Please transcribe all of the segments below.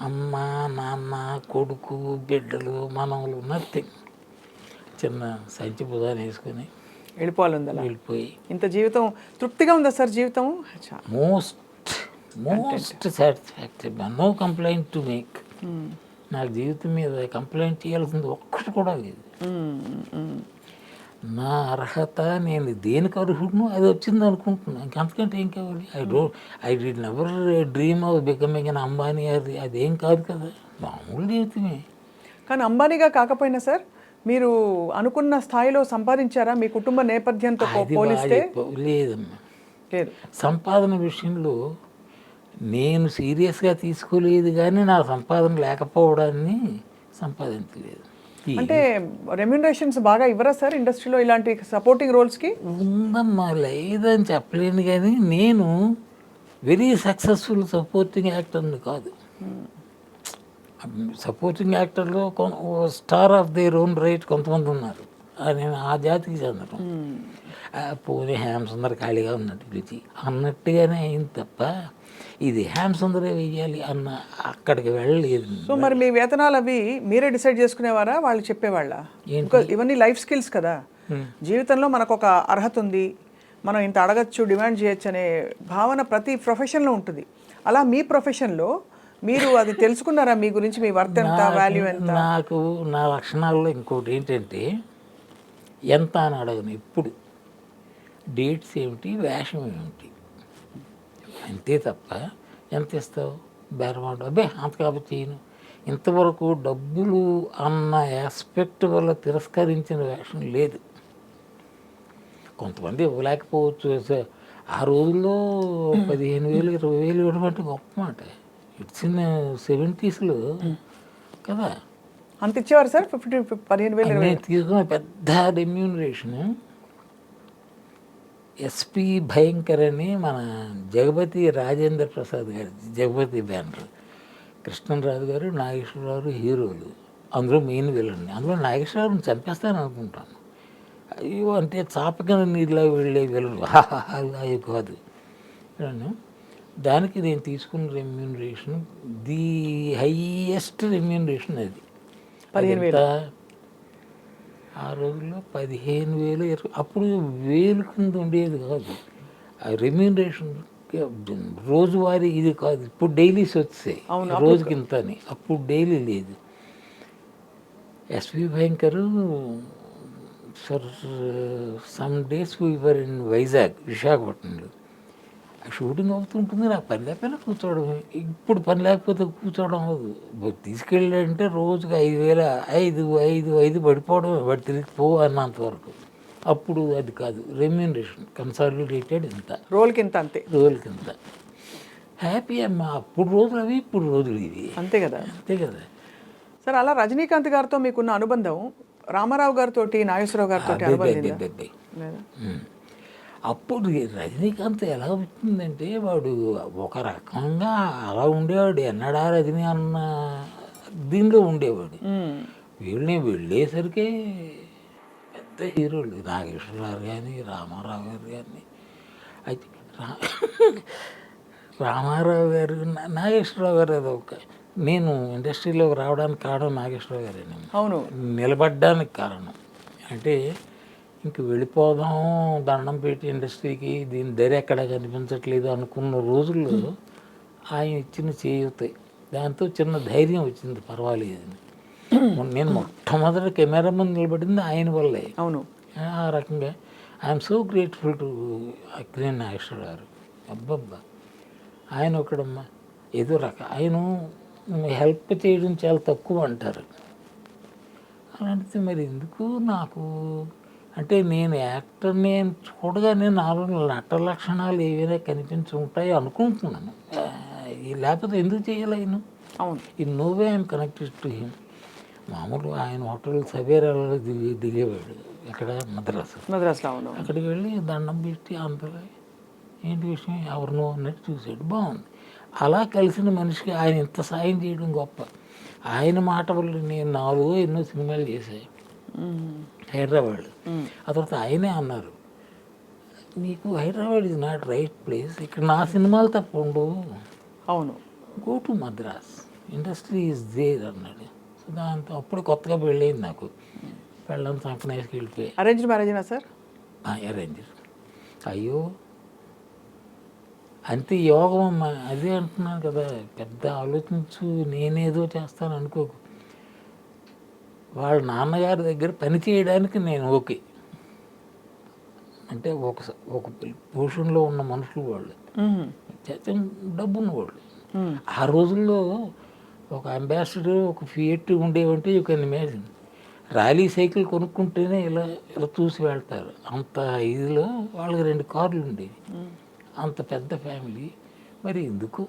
అమ్మ నాన్న కొడుకు బిడ్డలు మనవలు నథింగ్ చిన్న సంచి బుధాన్ని వేసుకొని వెళ్ళిపోవాలి వెళ్ళిపోయి. ఇంత జీవితం తృప్తిగా ఉందా సార్ జీవితం? Most most satisfactory no complaint to make. నా జీవితం మీద కంప్లైంట్ చేయాల్సింది ఒక్కటి కూడా లేదు. మ్మ్. మ్మ్. నా అర్హత నేను దేనికి అర్హుడును అది వచ్చింది అనుకుంటున్నాను ఇంకంతకంటే ఏం కావాలి? I don't I'd never dream of becoming an Ambani అది అదేం కాదు కదా. మామూలు జీవితమే. కానీ అంబానీగా కాకపోయినా సార్ మీరు అనుకున్న స్థాయిలో సంపాదించారా? మీ కుటుంబ నేపథ్యంతో పోలిస్తే. లేదమ్మా. లేదు. సంపాదన విషయంలో నేను సీరియస్గా తీసుకోలేదు కానీ నా సంపాదన లేకపోవడాన్ని సంపాదించలేదు. అంటే రెమ్యునరేషన్స్ బాగా ఇవ్వరా సార్ ఇండస్ట్రీలో ఇలాంటి సపోర్టింగ్ రోల్స్కి? ఉందమ్మా లేదని చెప్పలేను కానీ నేను వెరీ సక్సెస్ఫుల్ సపోర్టింగ్ యాక్టర్ని కాదు. Supporting యాక్టర్లో star of their own right కొంతమంది ఉన్నారు. ఆ నేను ఆ జాతికి చెందడం. పోనీ హ్యామ్ సుందర్ ఖాళీగా ఉన్నట్టు అన్నట్టుగానే అయింది తప్ప ఇది హ్యామ్ సుందరే వెయ్యాలి అన్న అక్కడికి వెళ్ళలేదు సో మరి మీ వేతనాలు అవి మీరే డిసైడ్ చేసుకునేవారా? వాళ్ళు చెప్పేవాళ్ళ? ఇవన్నీ లైఫ్ స్కిల్స్ కదా. జీవితంలో మనకు ఒక అర్హత ఉంది. మనం ఇంత అడగచ్చు డిమాండ్ చేయొచ్చు అనే భావన ప్రతి ప్రొఫెషన్లో ఉంటుంది. అలా మీ ప్రొఫెషన్లో మీరు అది తెలుసుకున్నారా? మీ గురించి మీ వర్త్ ఎంత వాల్యూ ఎంత? నాకు నా లక్షణాల్లో ఇంకోటి ఏంటంటే ఎంత అని అడగను ఇప్పుడు డేట్స్ ఏమిటి వేషం ఏమిటి? అంతే తప్ప ఎంత ఇస్తావు? బేరమాట అబ్బే అంత కాబట్టి చేయను. ఇంతవరకు డబ్బులు అన్న ఆస్పెక్ట్ వల్ల తిరస్కరించిన వేషం లేదు. కొంతమంది ఇవ్వలేకపోవచ్చు. ఆ రోజుల్లో పదిహేను వేలు ఇరవై వేలు ఇవ్వడం అంటే గొప్ప మాట. ఇట్స్ ఇన్ సెవెంటీస్లో కదా. అంత ఇచ్చేవారు సార్? ఫిఫ్టీ పదిహేను వేలు తీసుకున్న పెద్ద రెమ్యూనరేషన్ ఎస్పి భయంకర్ అని మన జగపతి రాజేంద్ర ప్రసాద్ గారి జగపతి బ్యానర్. కృష్ణరాజు గారు నాగేశ్వరరావు హీరోలు. అందులో మెయిన్ విలన్ అందులో నాగేశ్వరరావుని చంపేస్తాను అనుకుంటాను. అయ్యో అంటే చాపకన నీళ్ళ వెళ్ళే విలన్. అవి కాదు. దానికి నేను తీసుకున్న రెమ్యూనరేషన్ ది హైయెస్ట్ రెమ్యూనరేషన్ అది. పదిహేను వేలు. ఆ రోజుల్లో పదిహేను వేలు ఇరవై అప్పుడు వేలు కింద ఉండేది కాదు. ఆ రెమ్యూనరేషన్ రోజువారీ ఇది కాదు. ఇప్పుడు డైలీస్ వచ్చాయి. రోజుకి ఇంత అని అప్పుడు డైలీ లేదు. SV Bhayankar for some days we were in Vizag విశాఖపట్నంలో షూటింగ్ అవుతుంటుంది నాకు పని లేకపోయినా కూర్చోవడం. ఇప్పుడు పని లేకపోతే కూర్చోవడం అవ్వదు. తీసుకెళ్ళాడంటే రోజుకి ఐదు వేల ఐదు ఐదు ఐదు పడిపోవడం వాడు తిరిగి పో అన్నంత వరకు. అప్పుడు అది కాదు రెమ్యూనరేషన్ కన్సాలిడేటెడ్ ఇంత. రోల్కి ఇంత అంతే. రోజుల కింద హ్యాపీ అమ్మా అప్పుడు రోజులు అవి ఇప్పుడు రోజులు ఇవి. అంతే కదా. అంతే కదా. సార్ అలా రజనీకాంత్ గారితో మీకున్న అనుబంధం రామారావు గారితో నాగేశ్వరరావు గారితో అనుబంధం అప్పుడు రజనీకాంత్ ఎలా వచ్చిందంటే వాడు ఒక రకంగా అలా ఉండేవాడు ఎన్నడా రజనీ అన్న దీనిలో ఉండేవాడు. వీళ్ళని వెళ్ళేసరికి పెద్ద హీరోలు నాగేశ్వరరావు కానీ రామారావు గారు కానీ అయితే రా రామారావు గారు నాగేశ్వరరావు గారు అది ఒక నేను ఇండస్ట్రీలోకి రావడానికి కారణం నాగేశ్వరరావు గారేనే అవును. నిలబడ్డానికి కారణం. అంటే ఇంక వెళ్ళిపోదాం దండం పెట్టి ఇండస్ట్రీకి దీని ధర ఎక్కడ కనిపించట్లేదు అనుకున్న రోజుల్లో ఆయన ఇచ్చిన చేయుతాయి దాంతో చిన్న ధైర్యం వచ్చింది పర్వాలేదని నేను మొట్టమొదటి కెమెరా ముందు నిలబడింది ఆయన వల్లే. అవును. ఆ రకంగా I'm so grateful to Akkineni Nageswara garu. అబ్బబ్బా. ఆయన ఒకడమ్మా ఏదో రక ఆయన హెల్ప్ చేయడం చాలా తక్కువ అంటారు. అలాంటిది మరి ఎందుకు నాకు? అంటే నేను యాక్టర్ని చూడగానే నాలో నట లక్షణాలు ఏవైనా కనిపించి ఉంటాయి అనుకుంటున్నాను. లేకపోతే ఎందుకు చేయాలి ఆయన అవును. In no way I'm connected to him మామూలు ఆయన హోటల్ సవేరాలో దిగి దిగేవాడు ఎక్కడ? మద్రాసు. మద్రాసులో అవును. అక్కడికి వెళ్ళి దండం పెట్టి అందరూ ఏంటి విషయం? ఎవరినో అన్నట్టు చూసాడు బాగుంది. అలా కలిసిన మనిషికి ఆయన ఇంత సాయం చేయడం గొప్ప. ఆయన మాట వల్ల నేను నాలుగో ఎన్నో సినిమాలు చేశాయి. హైదరాబాద్. ఆ తర్వాత ఆయనే అన్నారు నీకు Hyderabad is not right place ఇక్కడ నా సినిమాలు తప్ప ఉండవు. అవును. Go to Madras. Industry is there అన్నాడు. సో దాంతో అప్పుడు కొత్తగా పెళ్ళయింది నాకు. పెళ్ళని సంకనేసి వెళ్ళిపోయి. Arrange మ్యారేజేనా sir? అరేంజ్ అయ్యో అంతే యోగం అమ్మా. అదే అంటున్నాను కదా. పెద్ద ఆలోచించు నేనేదో చేస్తాను అనుకోకు. వాళ్ళ నాన్నగారి దగ్గర పని చేయడానికి నేను ఓకే. అంటే ఒక ఒక పొజిషన్లో ఉన్న మనుషులు వాళ్ళు. డబ్బు ఉన్నవాళ్ళు. ఆ రోజుల్లో ఒక అంబాసిడర్ ఒక Fiat ఉండేవంటే you can imagine. Raleigh cycle కొనుక్కుంటేనే ఇలా ఇలా చూసి వెళ్తారు. అంత ఇదిలో వాళ్ళకి రెండు కార్లు ఉండేవి. అంత పెద్ద ఫ్యామిలీ. మరి ఎందుకు?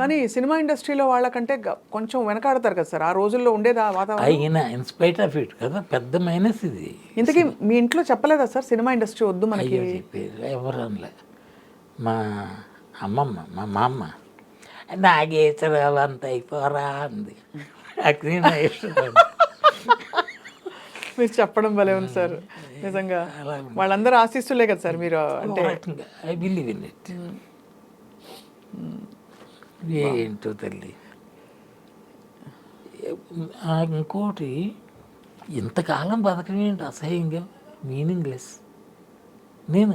కానీ సినిమా ఇండస్ట్రీలో వాళ్ళకంటే కొంచెం వెనకాడతారు కదా సార్. ఆ రోజుల్లో ఉండేదా వాతావరణం. అయిన ఇన్స్పైట్ ఆఫ్ ఇట్ కదా పెద్ద మైనస్ ఇది. ఇంతకీ మీ ఇంట్లో చెప్పలేదా సార్ సినిమా ఇండస్ట్రీ వద్దు మనకి? అయ్యో చెప్పేది ఎవరు అనలే మా అమ్మమ్మ మా మా అమ్మ నాగేశ్వరాలు అంత అయిపోరా అంది. నా ఇష్టం మీరు చెప్పడం భలే ఉంది సార్. నిజంగా. వాళ్ళందరూ ఆశిస్తులే కదా సార్ మీరు అంటే ఐ బిలీవ్ ఇన్ ఇట్. ఏంటో తల్లి? ఇంకోటి ఇంతకాలం బతకడం ఏంటి అసహ్యంగా? మీనింగ్లెస్. నేను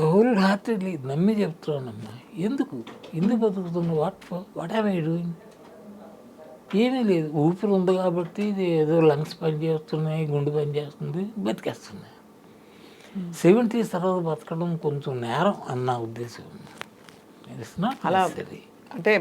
హోల్ హార్టెడ్లీ నమ్మి చెప్తున్నానమ్మా. ఎందుకు? ఎందుకు బతుకుతున్నావు what what have I doing ఏమీ లేదు. ఊపిరి ఉంది కాబట్టి ఇది ఏదో లంగ్స్ పనిచేస్తున్నాయి గుండె పనిచేస్తుంది బతికేస్తున్నాయి. సెవెంటీస్ తర్వాత బతకడం కొంచెం నేరం అన్న ఉద్దేశం ఇట్స్ నాట్ అలా సరే అంటే